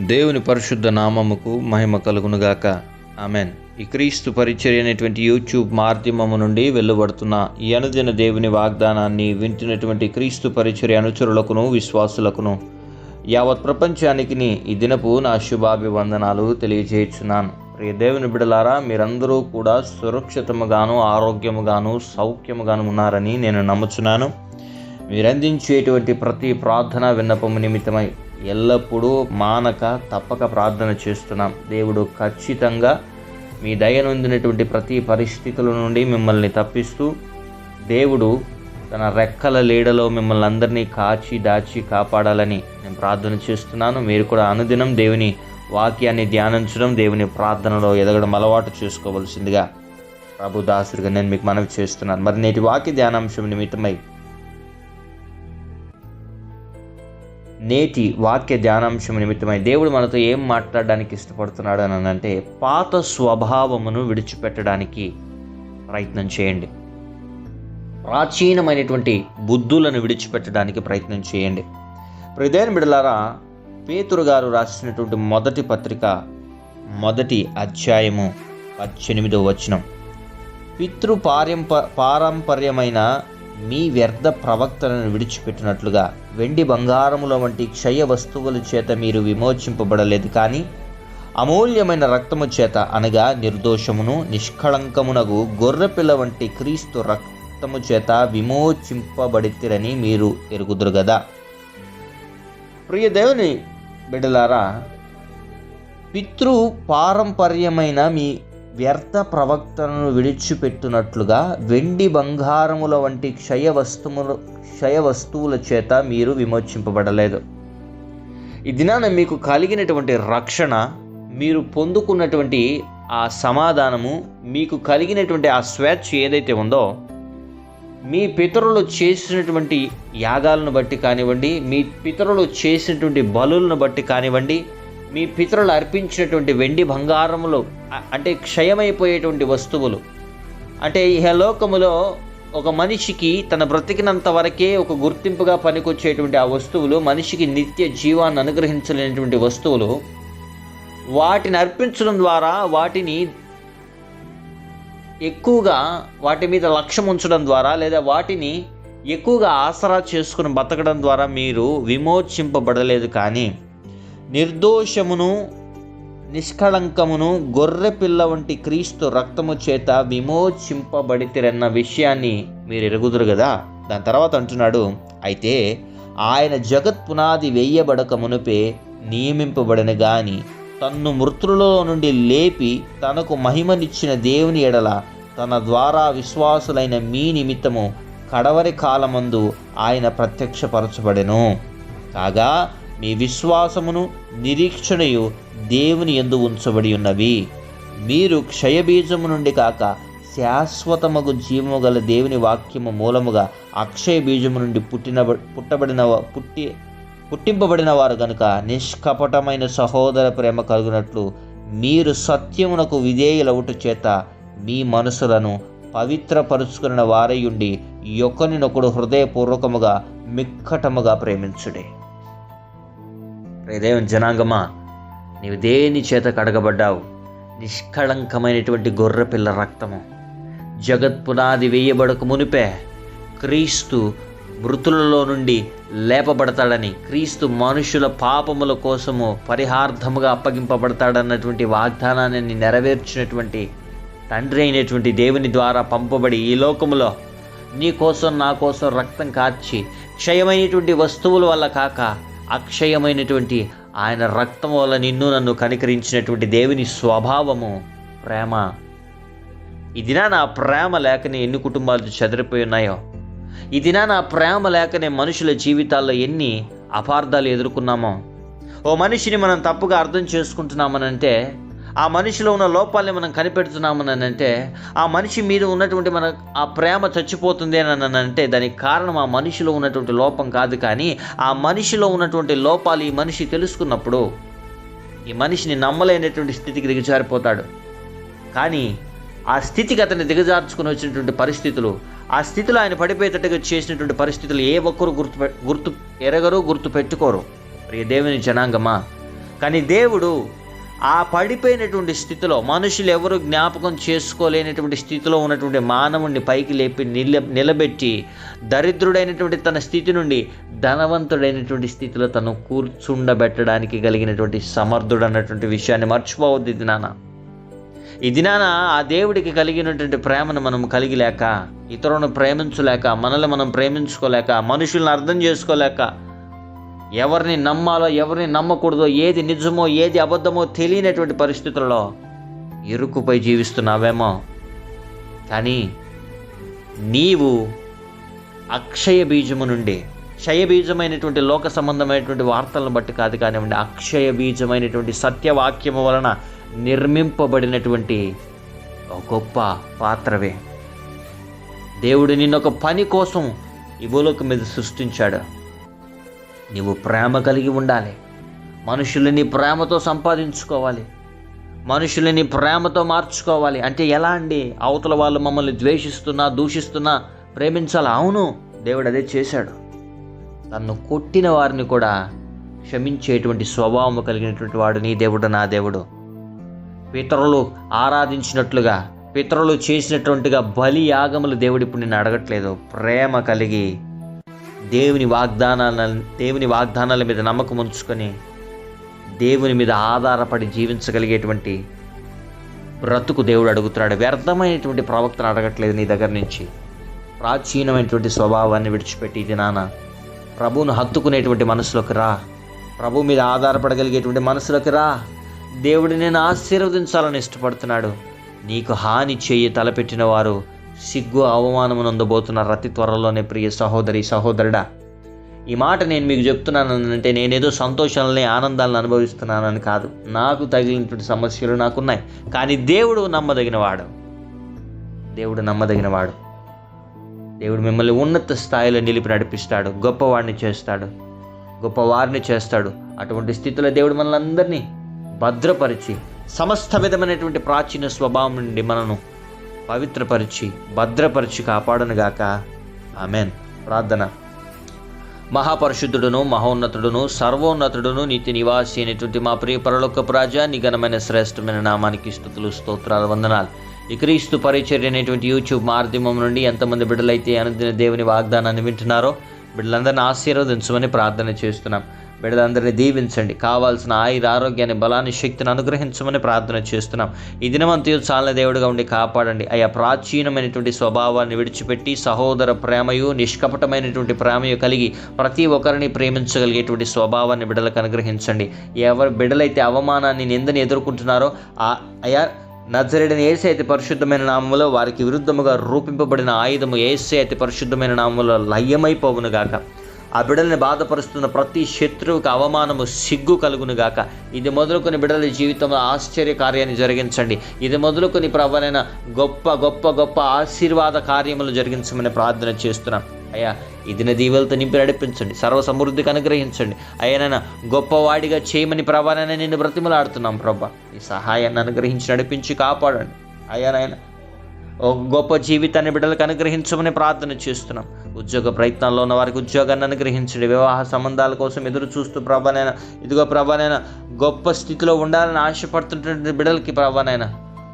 దేవుని పరిశుద్ధ నామముకు మహిమ కలుగునుగాక. ఆమెన్. ఈ క్రీస్తు పరిచర్య అనేటువంటి యూట్యూబ్ మాధ్యమము నుండి వెలువడుతున్న ఈ అనుదిన దేవుని వాగ్దానాన్ని వింటున్నటువంటి క్రీస్తు పరిచర్య అనుచరులకును విశ్వాసులకును యావత్ ప్రపంచానికి ఈ దినపు నా శుభాభివందనాలు తెలియజేయుచున్నాను. ప్రియ దేవుని బిడలారా మీరందరూ కూడా సురక్షితముగాను ఆరోగ్యముగాను సౌఖ్యముగాను ఉన్నారని నేను నమ్ముచున్నాను. మీరు అందించేటువంటి ప్రతి ప్రార్థన విన్నపము నిమిత్తమై ఎల్లప్పుడూ మానక తప్పక ప్రార్థన చేస్తున్నాం. దేవుడు ఖచ్చితంగా మీ దయనొందినటువంటి ప్రతి పరిస్థితుల నుండి మిమ్మల్ని తప్పిస్తూ దేవుడు తన రెక్కల లేడలో మిమ్మల్ని అందరినీ కాచి దాచి కాపాడాలని నేను ప్రార్థన చేస్తున్నాను. మీరు కూడా అనుదినం దేవుని వాక్యాన్ని ధ్యానించడం దేవుని ప్రార్థనలో ఎదగడం అలవాటు చేసుకోవలసిందిగా ప్రభు దాసుడిగా నేను మీకు మనవి చేస్తున్నాను. మరి నేటి వాక్య ధ్యానాంశం నిమిత్తమై నేటి వాక్య ధ్యానాంశం నిమిత్తమై దేవుడు మనతో ఏం మాట్లాడడానికి ఇష్టపడుతున్నాడు అని అంటే పాత స్వభావమును విడిచిపెట్టడానికి ప్రయత్నం చేయండి. ప్రాచీనమైనటువంటి బుద్ధులను విడిచిపెట్టడానికి ప్రయత్నం చేయండి. ప్రదేన్ బిడలారా పేతురు గారు రాసినటువంటి మొదటి పత్రిక మొదటి అధ్యాయము పద్దెనిమిదవ వచనం. పితృ పారంప పారంపర్యమైన మీ వ్యర్థ ప్రవక్తలను విడిచిపెట్టినట్లుగా వెండి బంగారముల వంటి క్షయ వస్తువుల చేత మీరు విమోచింపబడలేదు కానీ అమూల్యమైన రక్తము చేత అనగా నిర్దోషమును నిష్కళంకమునగు గొర్రెపిల్ల వంటి క్రీస్తు రక్తము చేత విమోచింపబడితిరని మీరు ఎరుగుదురు కదా ప్రియ దేవుని బిడ్డలారా పితృ పారంపర్యమైన మీ వ్యర్థ ప్రవక్తలను విడిచిపెట్టునట్లుగా వెండి బంగారముల వంటి క్షయ వస్తువులు క్షయ వస్తువుల చేత మీరు విమోచింపబడలేదు. ఈ దినాన మీకు కలిగినటువంటి రక్షణ మీరు పొందుకున్నటువంటి ఆ సమాధానము మీకు కలిగినటువంటి ఆ స్వేచ్ఛ ఏదైతే ఉందో మీ పితరులు చేసినటువంటి యాగాలను బట్టి కానివ్వండి మీ పితరులు చేసినటువంటి బలులను బట్టి కానివ్వండి మీ పితరులు అర్పించినటువంటి వెండి బంగారములు అంటే క్షయమైపోయేటువంటి వస్తువులు. అంటే ఇహలోకములో ఒక మనిషికి తన బ్రతికినంత వరకే ఒక గుర్తింపుగా పనికొచ్చేటువంటి ఆ వస్తువులు మనిషికి నిత్య జీవాన్ని అనుగ్రహించలేనటువంటి వస్తువులు వాటిని అర్పించడం ద్వారా వాటిని ఎక్కువగా వాటి మీద లక్ష్యం ఉంచడం ద్వారా లేదా వాటిని ఎక్కువగా ఆసరా చేసుకుని బతకడం ద్వారా మీరు విమోచింపబడలేదు కానీ నిర్దోషమును నిష్కళంకమును గొర్రె పిల్ల వంటి క్రీస్తు రక్తము చేత విమోచింపబడితిరన్న విషయాన్ని మీరు ఎరుగుదురు కదా దాని తర్వాత అంటున్నాడు అయితే ఆయన జగత్ పునాది వేయబడక మునుపే నియమింపబడిన గాని తన్ను మృతులలో నుండి లేపి తనకు మహిమనిచ్చిన దేవుని ఎడల తన ద్వారా విశ్వాసులైన మీ నిమిత్తము కడవరి కాలమందు ఆయన ప్రత్యక్షపరచబడెను. కాగా మీ విశ్వాసమును నిరీక్షణయు దేవుని ఎందు ఉంచబడి ఉన్నవి. మీరు క్షయబీజము నుండి కాక శాశ్వతమగు జీవము గల దేవుని వాక్యము మూలముగా అక్షయ బీజము నుండి పుట్టిన పుట్టబడిన పుట్టి పుట్టింపబడిన వారు గనుక నిష్కపటమైన సహోదర ప్రేమ కలుగునట్లు మీరు సత్యమునకు విధేయులవుట చేత మీ మనసులను పవిత్రపరుచుకున్న వారయుండి యొక్కనినొకడు హృదయపూర్వకముగా మిక్కటముగా ప్రేమించుడే. ప్రేదేవం జనాంగమా నీవు దేని చేత కడగబడ్డావు? నిష్కళంకమైనటువంటి గొర్రెపిల్ల రక్తము. జగత్పునాది వేయబడక మునిపే క్రీస్తు మృతులలో నుండి లేపబడతాడని క్రీస్తు మనుషుల పాపముల కోసము పరిహార్థముగా అప్పగింపబడతాడన్నటువంటి వాగ్దానాన్ని నెరవేర్చినటువంటి తండ్రి అయినటువంటి దేవుని ద్వారా పంపబడి ఈ లోకములో నీ కోసం నా కోసం రక్తం కార్చి క్షయమైనటువంటి వస్తువుల వల్ల కాక అక్షయమైనటువంటి ఆయన రక్తం వల్ల నిన్ను నన్ను కనికరించినటువంటి దేవుని స్వభావము ప్రేమ. ఇదినా నా ప్రేమ లేకనే ఎన్ని కుటుంబాలు చెదిరిపోయి ఉన్నాయో? ఇదినా నా ప్రేమ లేకనే మనుషుల జీవితాల్లో ఎన్ని అపార్థాలు ఎదుర్కొన్నామో? ఓ మనిషిని మనం తప్పుగా అర్థం చేసుకుంటున్నామనంటే ఆ మనిషిలో ఉన్న లోపాలని మనం కనిపెడుతున్నామని అంటే ఆ మనిషి మీద ఉన్నటువంటి మన ఆ ప్రేమ చచ్చిపోతుంది అని అంటే దానికి కారణం ఆ మనిషిలో ఉన్నటువంటి లోపం కాదు కానీ ఆ మనిషిలో ఉన్నటువంటి లోపాలు ఈ మనిషి తెలుసుకున్నప్పుడు ఈ మనిషిని నమ్మలేనటువంటి స్థితికి దిగజారిపోతాడు. కానీ ఆ స్థితికి అతన్ని దిగజార్చుకుని వచ్చినటువంటి పరిస్థితులు ఆ స్థితిలో ఆయన పడిపోయేటట్టుగా చేసినటువంటి పరిస్థితులు ఏ ఒక్కరు గుర్తు గుర్తు ఎరగరు గుర్తు పెట్టుకోరు. ప్రియ దేవుని జనాంగమా? కానీ దేవుడు ఆ పడిపోయినటువంటి స్థితిలో మనుషులు ఎవరు జ్ఞాపకం చేసుకోలేనటువంటి స్థితిలో ఉన్నటువంటి మానవుణ్ణి పైకి లేపి నిల నిలబెట్టి దరిద్రుడైనటువంటి తన స్థితి నుండి ధనవంతుడైనటువంటి స్థితిలో తను కూర్చుండబెట్టడానికి కలిగినటువంటి సమర్థుడు అన్నటువంటి విషయాన్ని మర్చిపోవద్దు ఇది నాన్న. ఇది నాన్న ఆ దేవుడికి కలిగినటువంటి ప్రేమను మనం కలిగి లేక ఇతరులను ప్రేమించలేక మనల్ని మనం ప్రేమించుకోలేక మనుషులను అర్థం చేసుకోలేక ఎవరిని నమ్మాలో ఎవరిని నమ్మకూడదో ఏది నిజమో ఏది అబద్ధమో తెలియనటువంటి పరిస్థితుల్లో ఇరుకుపై జీవిస్తున్నావేమో. కానీ నీవు అక్షయ బీజము నుండి క్షయ బీజమైనటువంటి లోక సంబంధమైనటువంటి వార్తలను బట్టి కాదు కానివ్వండి అక్షయ బీజమైనటువంటి సత్యవాక్యము వలన నిర్మింపబడినటువంటి ఒక గొప్ప పాత్రవే. దేవుడు నిన్న ఒక పని కోసం ఈ భూలోకం మీద సృష్టించాడు. నీవు ప్రేమ కలిగి ఉండాలి. మనుషులని ప్రేమతో సంపాదించుకోవాలి. మనుషులని ప్రేమతో మార్చుకోవాలి. అంటే ఎలా అండి? అవతల వాళ్ళు మమ్మల్ని ద్వేషిస్తున్నా దూషిస్తున్నా ప్రేమించాలి? అవును దేవుడు అదే చేశాడు. తన్ను కొట్టిన వారిని కూడా క్షమించేటువంటి స్వభావం కలిగినటువంటి వాడు నీ దేవుడు నా దేవుడు. పితరులు ఆరాధించినట్లుగా పితరులు చేసినటువంటిగా బలి యాగములు దేవుడు ఇప్పుడు నేను అడగట్లేదు. ప్రేమ కలిగి దేవుని వాగ్దానాల దేవుని వాగ్దానాల మీద నమ్మకం ఉంచుకొని దేవుని మీద ఆధారపడి జీవించగలిగేటువంటి బ్రతుకు దేవుడు అడుగుతున్నాడు. వ్యర్థమైనటువంటి ప్రవక్తను అడగట్లేదు నీ దగ్గర నుంచి. ప్రాచీనమైనటువంటి స్వభావాన్ని విడిచిపెట్టి ఇది నాన్న. ప్రభువును హత్తుకునేటువంటి మనసులోకి రా. ప్రభు మీద ఆధారపడగలిగేటువంటి మనసులోకి రా. దేవుడు నేను ఆశీర్వదించాలని ఇష్టపడుతున్నాడు. నీకు హాని చేయి తలపెట్టిన వారు సిగ్గు అవమానము రతి త్వరలోనే ప్రియ సహోదరి సహోదరుడా ఈ మాట నేను మీకు చెప్తున్నానంటే నేనేదో సంతోషాలని ఆనందాలను అనుభవిస్తున్నానని కాదు. నాకు తగిలినటువంటి సమస్యలు నాకున్నాయి కానీ దేవుడు నమ్మదగినవాడు. దేవుడు నమ్మదగినవాడు. దేవుడు మిమ్మల్ని ఉన్నత స్థాయిలో నిలిపి నడిపిస్తాడు గొప్పవాడిని చేస్తాడు గొప్పవారిని చేస్తాడు. అటువంటి స్థితిలో దేవుడు మనల్ని అందరినీ భద్రపరిచి సమస్త విధమైనటువంటి ప్రాచీన స్వభావం నుండి మనను పవిత్రపరిచి భద్రపరిచి కాపాడునుగాక ఆమెన్. ప్రార్థన. మహాపరిశుద్ధుడును మహోన్నతుడును సర్వోన్నతుడును నీతి నివాసి అయినటువంటి మా ప్రియ పరలోక రాజా నిఘనమైన శ్రేష్టమైన నామానికి స్థుతులు స్తోత్రాలు వందనాలు. ఈ క్రీస్తు పరిచర్య అనేటువంటి యూట్యూబ్ మాధ్యమం నుండి ఎంతమంది బిడ్డలైతే అనుదిన దేవుని వాగ్దానాన్ని వింటున్నారో బిడ్డలందరినీ ఆశీర్వదించమని ప్రార్థన చేస్తున్నాం. బిడ్డలందరినీ దీవించండి. కావాల్సిన ఆయుర ఆరోగ్యాన్ని బలాన్ని శక్తిని అనుగ్రహించమని ప్రార్థన చేస్తున్నాం. ఈ దినమంతయు చాలా దేవుడిగా ఉండి కాపాడండి. ఆయా ప్రాచీనమైనటువంటి స్వభావాన్ని విడిచిపెట్టి సహోదర ప్రేమయు నిష్కపటమైనటువంటి ప్రేమయు కలిగి ప్రతి ఒక్కరిని ప్రేమించగలిగేటువంటి స్వభావాన్ని బిడ్డలకు అనుగ్రహించండి. ఎవరు బిడ్డలైతే అవమానాన్ని నిందని ఎదుర్కొంటున్నారో ఆ అయా నజరేడని ఏసే అయితే పరిశుద్ధమైన నామంలో వారికి విరుద్ధముగా రూపింపబడిన ఆయుధము ఏసే అయితే పరిశుద్ధమైన నామంలో లయ్యమైపోవును గాక. ఆ బిడ్డల్ని బాధపరుస్తున్న ప్రతి శత్రువుకి అవమానము సిగ్గు కలుగును గాక. ఇది మొదలుకొని బిడ్డల జీవితంలో ఆశ్చర్య కార్యాన్ని జరిగించండి. ఇది మొదలుకొని ప్రభనైన గొప్ప గొప్ప గొప్ప ఆశీర్వాద కార్యములు జరిగించమని ప్రార్థన చేస్తున్నాం. అయ్యా ఇది దీవెలతో నింపి నడిపించండి. సర్వ సమృద్ధికి అనుగ్రహించండి. అయ్యానైనా గొప్పవాడిగా చేయమని ప్రభానైనా నిన్ను బ్రతిమలాడుతున్నాం ప్రభా. ఈ సహాయాన్ని అనుగ్రహించి నడిపించి కాపాడండి. అయ్యానైనా గొప్ప జీవితాన్ని బిడ్డలకు అనుగ్రహించమని ప్రార్థన చేస్తున్నాం. ఉద్యోగ ప్రయత్నాల్లో ఉన్న వారికి ఉద్యోగాన్ని అనుగ్రహించండి. వివాహ సంబంధాల కోసం ఎదురు చూస్తూ ప్రభానైనా ఇదిగో ప్రభానైనా గొప్ప స్థితిలో ఉండాలని ఆశపడుతున్నటువంటి బిడ్డలకి ప్రభానైనా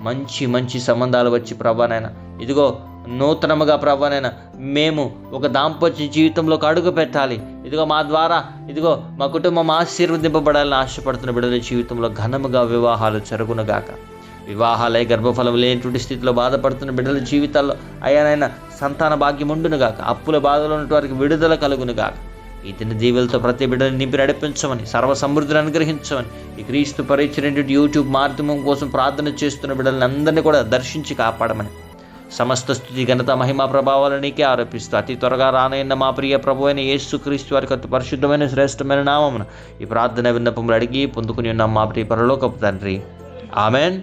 మంచి మంచి సంబంధాలు వచ్చి ప్రభానైనా ఇదిగో నూతనముగా ప్రభానైనా మేము ఒక దాంపత్య జీవితంలోకి అడుగు పెట్టాలి. ఇదిగో మా ద్వారా ఇదిగో మా కుటుంబం ఆశీర్వదింపబడాలని ఆశపడుతున్న బిడ్డల జీవితంలో ఘనముగా వివాహాలు జరుగునుగాక వివాహాలై గర్భఫలం లేనటువంటి స్థితిలో బాధపడుతున్న బిడ్డల జీవితాల్లో అయ్యానైనా సంతాన భాగ్యం ఉండునుగాక. అప్పుల బాధలో ఉన్నటువంటి వారికి విడుదల కలుగునుగాక. ఈ దిన దీవులతో ప్రతి బిడ్డను నింపి నడిపించమని సర్వ సమృద్ధిని అనుగ్రహించమని ఈ క్రీస్తు పరిచినటువంటి యూట్యూబ్ మాధ్యమం కోసం ప్రార్థన చేస్తున్న బిడ్డలని అందరినీ కూడా దర్శించి కాపాడమని. సమస్త స్థుతి ఘనత మహిమా ప్రభావాలు నీకే ఆరోపిస్తూ అతి త్వరగా రానయ్యన్న మా ప్రియ ప్రభు అయిన యేసు క్రీస్తు వారికి అతి పరిశుద్ధమైన శ్రేష్టమైన నామమున ఈ ప్రార్థన విన్నపములు అడిగి పొందుకుని ఉన్నాం మా ప్రియ పరలోకపు తండ్రి. Amen.